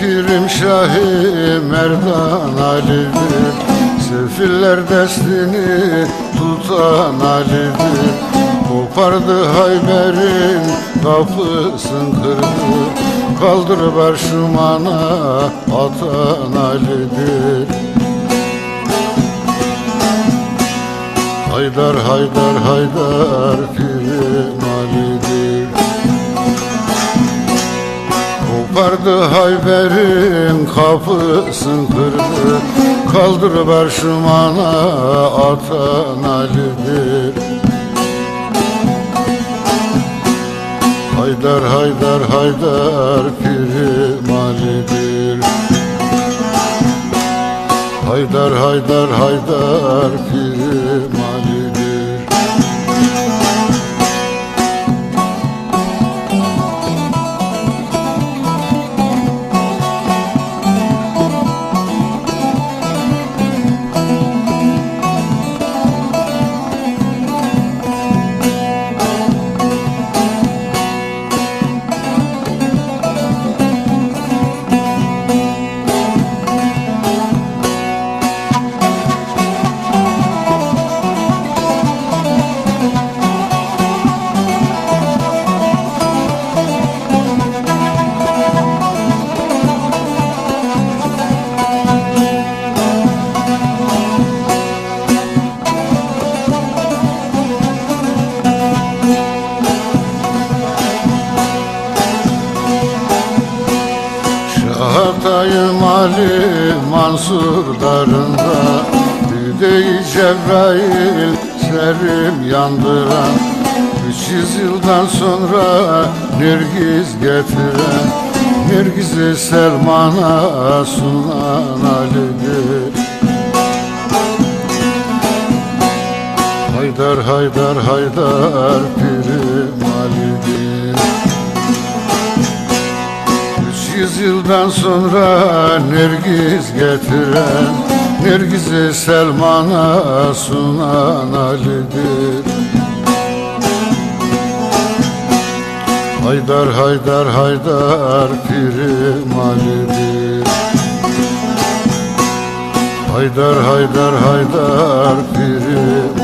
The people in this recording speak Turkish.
Pirim Şahi Merdan Ali'dir. Sefiller destini tutan Ali'dir. Kopardı Hayber'in kapısını kırdı. Kaldır başımana atan Ali'dir. Haydar haydar haydar pirim. Kopardı Hayber'in kapısını kırdı. Kaldır başımana atan Ali'dir Haydar haydar haydar pirim Ali'dir. Haydar haydar haydar pirim Şahatayım Ali Mansur darında Cebrail serim yandıran 300 yıldan sonra Nergiz getiren Nergiz'i Selman'a sunan Ali'dir. Haydar haydar haydar Yıldan sonra Nergiz getiren Nergiz'i Selman'a sunan Ali'dir. Haydar haydar haydar pirim Ali'dir. Haydar haydar haydar pirim